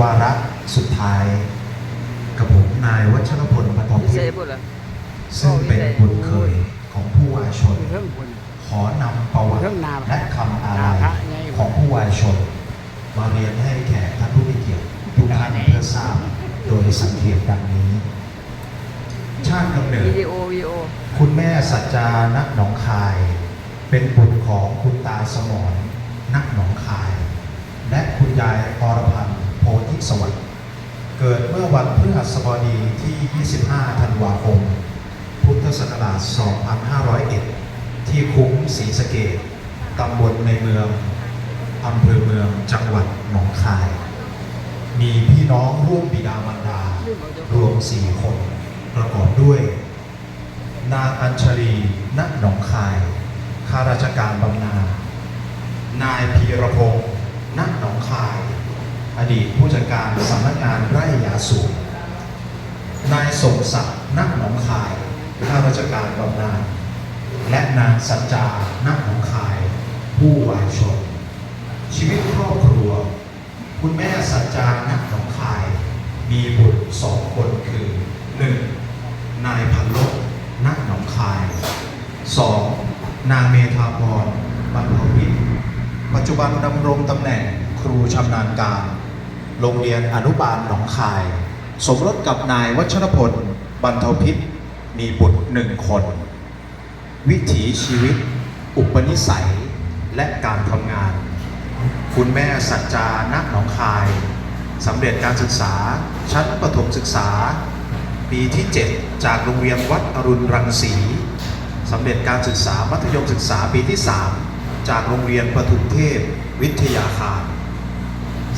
วาระสุดท้าย กับผมนายวัชรพลปฐมพิเศษพูดเหรอซึ่งเป็นบุตรเคยของผู้วายชนอยู่เรื่องบนขอนำประวัติเรื่องนาและคำอาลันาพระยไงของผู้วายชน มาเรียนให้แขกท่านผู้มีเกียรติทุกท่านเพื่อทราบโดยสังเขปดังนี้ ชาติกำเนิดวิดีโอวิดีโอคุณแม่สัจจานักหนองคาย เป็นบุตรของคุณตาสมรนักหนองคาย และคุณยายอรพันธ์โพธิ สวัสดิ์เกิดเมื่อวันพฤหัสบดีที่ 25 ธันวาคม พุทธศักราช 2501 ที่คุ้งศรีสะเกดตำบลในเมืองอำเภอเมืองจังหวัดหนองคาย มีพี่น้องร่วมบิดามารดา รวมสี่คน ประกอบด้วย นางอัญชลีนักหนองคาย ข้าราชการบำนาญนายพีรพงศ์นักหนองคาย อดีตผู้จัดการสำนักงานไร่ยาสูบนายสมศักดิ์นักหนองคายข้าราชการบำนาญและนางสัจจานักหนองคาย ผู้วายชน ชีวิตครอบครัว คุณแม่สัจจานักหนองคาย มีบุตรสองคนคือหนึ่งนายพันลบนักหนองคายสองนางเมธาพรบรรพวิทย์ปัจจุบันดำรงตำแหน่งครูชำนาญการ โรงเรียนอนุบาลหนองคาย สมรสกับนายวัชรพลบรรเทาพิษมีบุตรหนึ่งคน วิถีชีวิต อุปนิสัยและการทำงาน คุณแม่สัจจานักหนองคายสำเร็จการศึกษาชั้นประถมศึกษา ปีที่ 7 จากโรงเรียนวัดอรุณรังสีสำเร็จการศึกษามัธยมศึกษาปีที่ 3 จากโรงเรียนปทุมเทพวิทยาคาร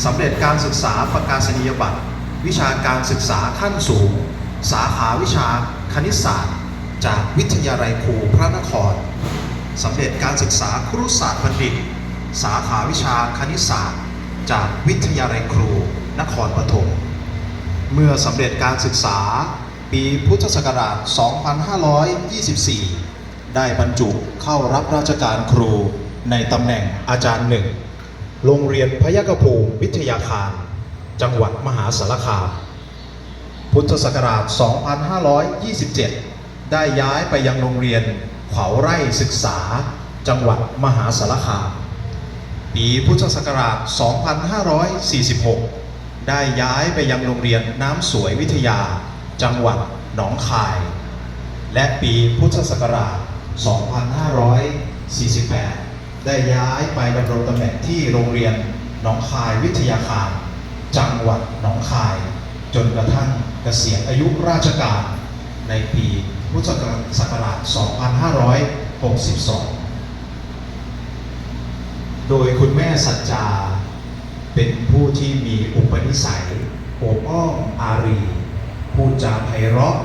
สำเร็จการศึกษาประกาศนียบัตร วิชาการศึกษาขั้นสูง สาขาวิชาคณิตศาสตร์ จากวิทยาลัยครูพระนครสำเร็จการศึกษาครุศาสตร์บัณฑิต สาขาวิชาคณิตศาสตร์ จากวิทยาลัยครู นครปฐมเมื่อสำเร็จการศึกษาปีพุทธศักราช 2524 ได้บรรจุเข้ารับราชการครูในตำแหน่งอาจารย์หนึ่ง โรงเรียนพยัคฆภูมิวิทยาคาร จังหวัดมหาสารคาม พุทธศักราช 2527 ได้ย้ายไปยังโรงเรียนเขาไร่ศึกษา จังหวัดมหาสารคาม ปีพุทธศักราช 2546 ได้ย้ายไปยังโรงเรียนน้ำสวยวิทยา จังหวัดหนองคาย และปีพุทธศักราช 2548 ได้ย้ายไปดำรงตำแหน่งที่โรงเรียนหนองคายวิทยาคาร จังหวัดหนองคาย จนกระทั่งเกษียณอายุราชการในปีพุทธศักราช 2562 โดยคุณแม่สัจจา เป็นผู้ที่มีอุปนิสัยโอบอ้อมอารีพูดจาไพเราะ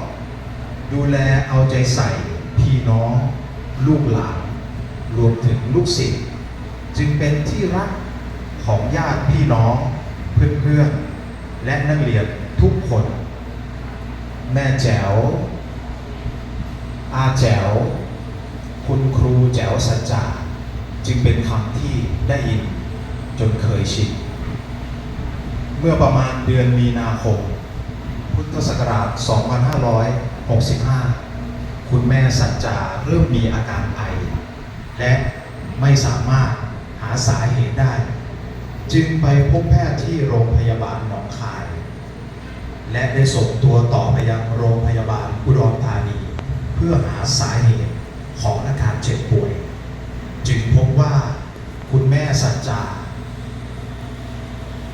ดูแลเอาใจใส่พี่น้องลูกหลาน รวมถึงลูกศิษย์จึงเป็นที่รักของญาติพี่น้องเพื่อนๆและนักเรียนทุกคน แม่แจ๋ว อาแจ๋ว คุณครูแจ๋วสัจจาจึงเป็นคำที่ได้ยินจนเคยชินเมื่อประมาณเดือนมีนาคม พุทธศักราช 2565 คุณแม่สัจจาเริ่มมีอาการไอ และไม่สามารถหาสาเหตุได้ จึงไปพบแพทย์ที่โรงพยาบาลหนองคาย และได้ส่งตัวต่อไปยังโรงพยาบาลอุดรธานี เพื่อหาสาเหตุของอาการเจ็บป่วย จึงพบว่าคุณแม่สัจจา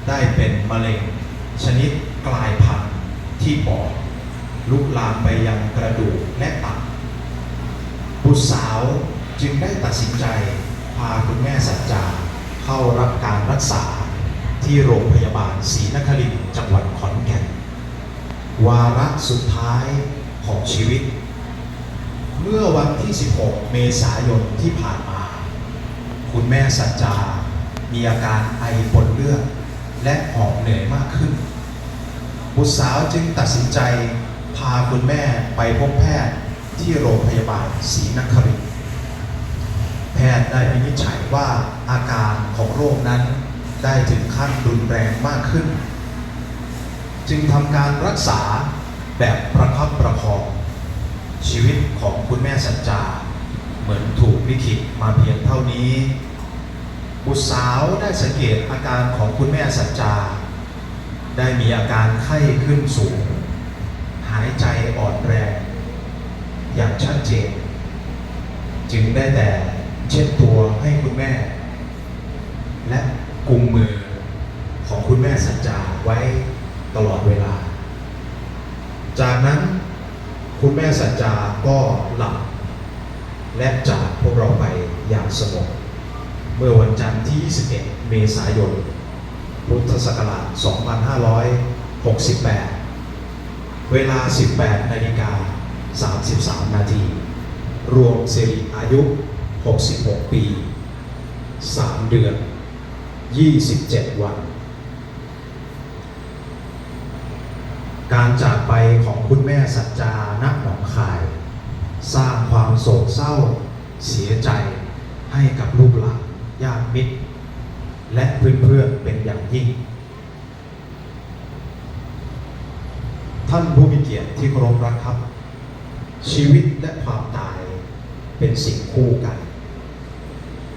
ได้เป็นมะเร็ง ชนิดกลายพันธุ์ที่ปอดลุกลามไปยังกระดูกและตับบุตรสาว จึงได้ตัดสินใจพาคุณแม่สัจจาเข้ารับการรักษาที่โรงพยาบาลศรีนครินทร์จังหวัดขอนแก่น วาระสุดท้ายของชีวิต เมื่อวันที่ 16 เมษายนที่ผ่านมา คุณแม่สัจจา มีอาการไอปนเลือดและหอบเหนื่อยมากขึ้น บุตรสาวจึงตัดสินใจพาคุณแม่ไปพบแพทย์ที่โรงพยาบาลศรีนครินทร์ ทย์ได้วินิจฉัยว่าอาการของโรคนั้นได้ถึงขั้นรุนแรงมากขึ้น จึงทำการรักษาแบบประคับประคอง ชีวิตของคุณแม่สัจจา เหมือนถูกลิขิตมาเพียงเท่านี้บุตรสาวได้สังเกตอาการของคุณแม่สัจจา ได้มีอาการไข้ขึ้นสูง หายใจอ่อนแรง อย่างชัดเจน จึงได้แต่ ช็ดตัวให้คุณแม่ และกุมมือของคุณแม่สัจจาไว้ตลอดเวลา จากนั้นคุณแม่สัจจาก็หลับ และจากพวกเราไปอย่างสงบเมื่อวันจันทร์ที่ 21 เมษายน พุทธศักราช 2568 เวลา 18 นาฬิกา 33 นาที รวมสิริอายุ 66 ปี 3 เดือน 27 วัน การจากไปของคุณแม่สัจจานักหนองคาย สร้างความโศกเศร้าเสียใจให้กับลูกหลานญาติมิตร และเพื่อนๆเป็นอย่างยิ่ง ท่านผู้มีเกียรติที่เคารพรักครับ ชีวิตและความตายเป็นสิ่งคู่กัน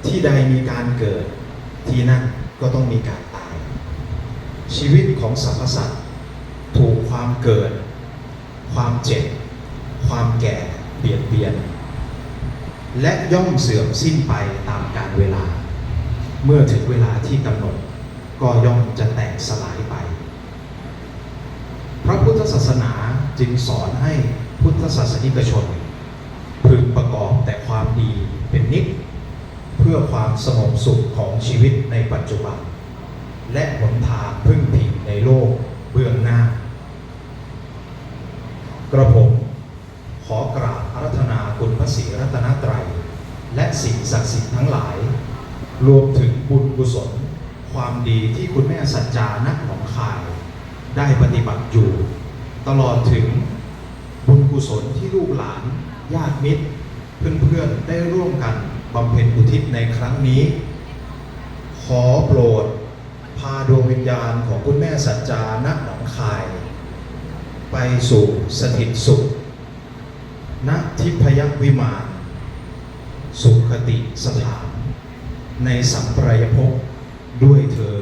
ที่ใดมีการเกิด ที่นั่นก็ต้องมีการตาย ชีวิตของสรรพสัตว์ถูกความเกิด ความเจ็บ ความแก่เบียดเบียน และย่อมเสื่อมสิ้นไปตามกาลเวลา เมื่อถึงเวลาที่กำหนด ก็ย่อมจะแตกสลายไป พระพุทธศาสนาจึงสอนให้พุทธศาสนิกชนพึงประกอบแต่ความดีเป็นนิจเพื่อความสงบสุขของชีวิตในปัจจุบัน และหนทางพึ่งพิงในโลกเบื้องหน้า กระผมขอกราบอารัธนาคุณพระศรีรัตนตรัย และสิ่งศักดิ์สิทธิ์ทั้งหลาย รวมถึงบุญกุศล ความดีที่คุณแม่สัจจานักหนองคาย ได้ปฏิบัติอยู่ ตลอดถึงบุญกุศลที่ลูกหลานญาติมิตร เพื่อนๆ ได้ร่วมกัน บำเพ็ญอุทิศในครั้งนี้ ขอโปรด พาดวงวิญญาณของคุณแม่สัจจานะหนองคาย ไปสู่สถิตสุขณทิพยวิมานสุขติสถาน ในสัมปรายภพด้วยเถิ